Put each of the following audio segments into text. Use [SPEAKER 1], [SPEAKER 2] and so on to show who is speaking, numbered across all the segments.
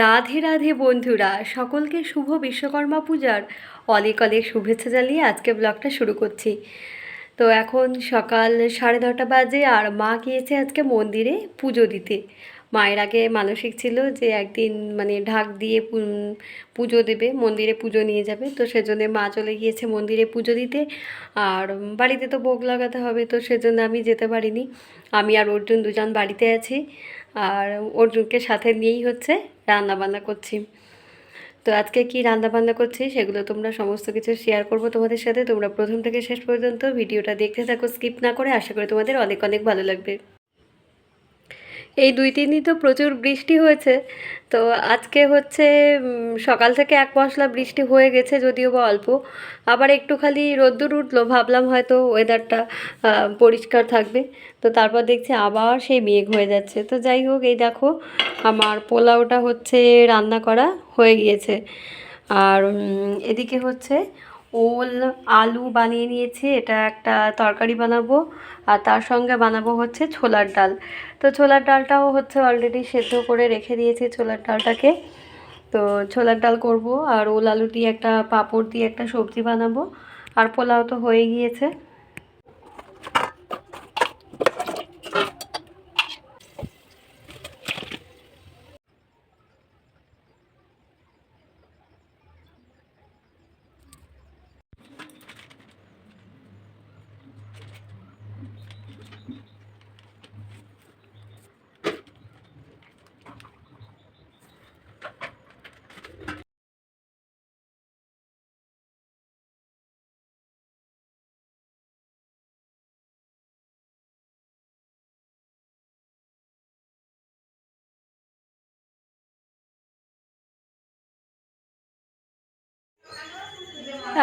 [SPEAKER 1] রাধে রাধে বন্ধুরা, সকলকে শুভ বিশ্বকর্মা পূজার অনেক অনেক শুভেচ্ছা জানিয়ে আজকে ব্লগটা শুরু করছি। তো এখন সকাল সাড়ে নটা বাজে আর মা গিয়েছে আজকে মন্দিরে পুজো দিতে। মায়ের আগে মানসিক ছিল যে একদিন মানে ঢাক দিয়ে পুজো দেবে, মন্দিরে পুজো নিয়ে যাবে। তো সেজন্য মা চলে গিয়েছে মন্দিরে পুজো দিতে। আর বাড়িতে তো ভোগ লাগাতে হবে, তো সেজন্য আমি যেতে পারিনি। আমি আর অর্জুন দুজন বাড়িতে আছি। আর অর্জুনকে সাথে নিয়েই হচ্ছে রান্না বান্না করছি। তো আজকে কি রান্না বান্না করছি সেগুলো তোমরা সমস্ত কিছু শেয়ার করব তোমাদের সাথে। তোমরা প্রথম থেকে শেষ পর্যন্ত ভিডিওটা দেখতে থাকো স্কিপ না করে আশা করি তোমাদের অনেক অনেক ভালো লাগবে। এই দুই তিন দিন তো প্রচুর বৃষ্টি হয়েছে। তো আজকে হচ্ছে সকাল থেকে এক মশলা বৃষ্টি হয়ে গেছে যদিও বা অল্প। আবার একটু খালি রোদ্দুর উঠল, ভাবলাম হয়তো ওয়েদারটা পরিষ্কার থাকবে। তো তারপর দেখছি আবার সেই মেঘ হয়ে যাচ্ছে। তো যাই হোক, এই দেখো, আমার পোলাওটা হচ্ছে রান্না করা হয়ে গিয়েছে। আর এদিকে হচ্ছে ওল, আলু বানিয়ে নিয়েছি, এটা একটা তরকারি বানাবো, আর তার সঙ্গে বানাবো হচ্ছে ছোলার ডাল। তো ছোলার ডালটাও হচ্ছে অলরেডি সেদ্ধ করে রেখে দিয়েছি ছোলার ডালটাকে। তো ছোলার ডাল করব, আর ওল, আলু দিয়ে একটা পাঁপড় দিয়ে একটা সবজি বানাবো। আর পোলাও তো হয়ে গিয়েছে।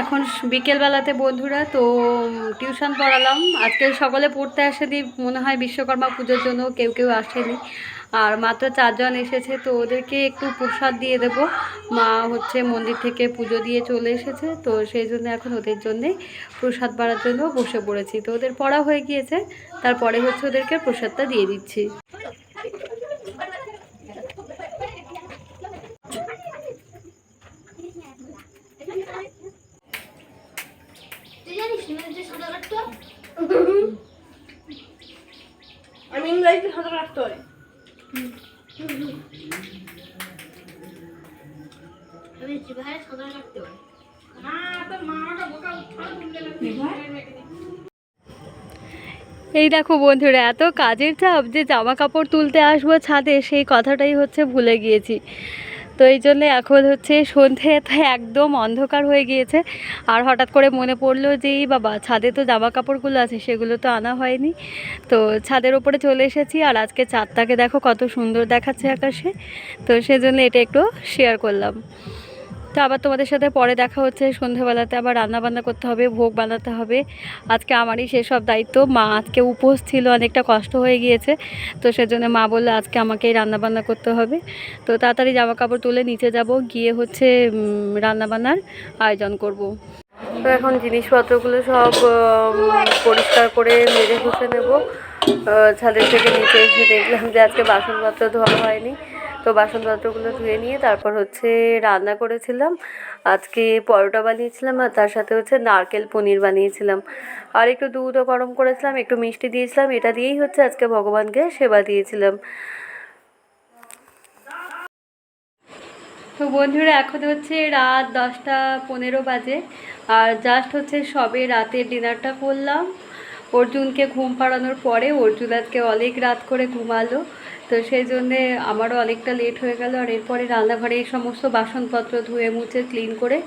[SPEAKER 1] এখন বিকেলবেলাতে বন্ধুরা, তো টিউশন পড়ালাম। আজকে সকলে পড়তে আসেনি মনে হয় বিশ্বকর্মা পুজোর জন্য কেউ কেউ আসেনি। আর মাত্র চারজন এসেছে, তো ওদেরকে একটু প্রসাদ দিয়ে দেব। মা হচ্ছে মন্দির থেকে পুজো দিয়ে চলে এসেছে, তো সেই জন্য এখন ওদের জন্যে প্রসাদ বাড়ার জন্য বসে পড়েছি। তো ওদের পড়া হয়ে গিয়েছে, তারপরে হচ্ছে ওদেরকে প্রসাদটা দিয়ে দিচ্ছি।
[SPEAKER 2] তুই সাঁতার কাটতে
[SPEAKER 3] আমি ইংরেজিতে সাঁতার কাটতে হয়
[SPEAKER 2] আমি জিভায় সাঁতার কাটতে হয়
[SPEAKER 1] এই দেখো বন্ধুরা এত কাজের চাপ যে জামা কাপড় তুলতে আসব ছাদে সেই কথাটাই হচ্ছে ভুলে গিয়েছি। তো এই জন্যে এখন হচ্ছে সন্ধেতে একদম অন্ধকার হয়ে গিয়েছে। আর হঠাৎ করে মনে পড়ল যে, এই বাবা, ছাদে তো জামা কাপড়গুলো আছে, সেগুলো তো আনা হয়নি। তো ছাদের ওপরে চলে এসেছি, আর আজকে চাঁদটাকে দেখো কত সুন্দর দেখাচ্ছে আকাশে। তো সেজন্য এটা একটু শেয়ার করলাম। তো আবার তোমাদের সাথে পরে দেখা হচ্ছে সন্ধেবেলাতে আবার রান্না বান্না করতে হবে ভোগ বানাতে হবে। আজকে আমারই সেসব দায়িত্ব মা আজকে উপোস ছিল অনেকটা কষ্ট হয়ে গিয়েছে। তো সেজন্য মা বলল আজকে আমাকেই রান্না বান্না করতে হবে। তো তাড়াতাড়ি জামা কাপড় তুলে নিচে যাব গিয়ে হচ্ছে উম, রান্না বান্নার আয়োজন করব। তো এখন জিনিসপত্রগুলো সব পরিষ্কার করে মেরে ঘষে নেব। ছাদের থেকে নিচে এসে দেখলাম যে আজকে বাসনপত্র ধোয়া হয়নি। তো বাসনপত্রগুলো ধুয়ে নিয়ে তারপর হচ্ছে রান্না করেছিলাম। আজকে পরোটা বানিয়েছিলাম আর তার সাথে হচ্ছে নারকেল পনির বানিয়েছিলাম। আর একটু দুধও গরম করেছিলাম, একটু মিষ্টি দিয়েছিলাম। এটা দিয়েই হচ্ছে আজকে ভগবানকে সেবা দিয়েছিলাম। তো বন্ধুরা, এখন হচ্ছে রাত দশটা পনেরো বাজে। আর জাস্ট হচ্ছে সবে রাতের ডিনারটা করলাম। অর্জুনকে ঘুম পাড়ানোর পরে অর্জুন আজকে অনেক রাত করে ঘুমালো। তো সেই জন্যে আমারও অনেকটা লেট হয়ে গেল আর এরপরে রান্নাঘরে এই সমস্ত বাসনপত্র ধুয়ে মুছে ক্লিন করে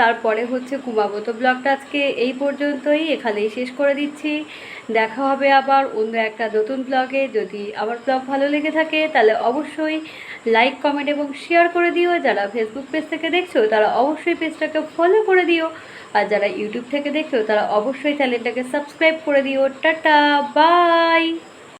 [SPEAKER 1] তারপরে হচ্ছে ঘুমাবো। তো ব্লগটা আজকে এই পর্যন্তই, এখানেই শেষ করে দিচ্ছি। দেখা হবে আবার অন্য একটা নতুন ব্লগে যদি আমার ব্লগ ভালো লেগে থাকে, তাহলে অবশ্যই লাইক কমেন্ট এবং শেয়ার করে দিও। যারা ফেসবুক পেজ থেকে দেখছ, তারা অবশ্যই পেজটাকে ফলো করে দিও। আর যারা ইউটিউব থেকে দেখছ, তারা অবশ্যই চ্যানেলটাকে সাবস্ক্রাইব করে দিও। Tata bye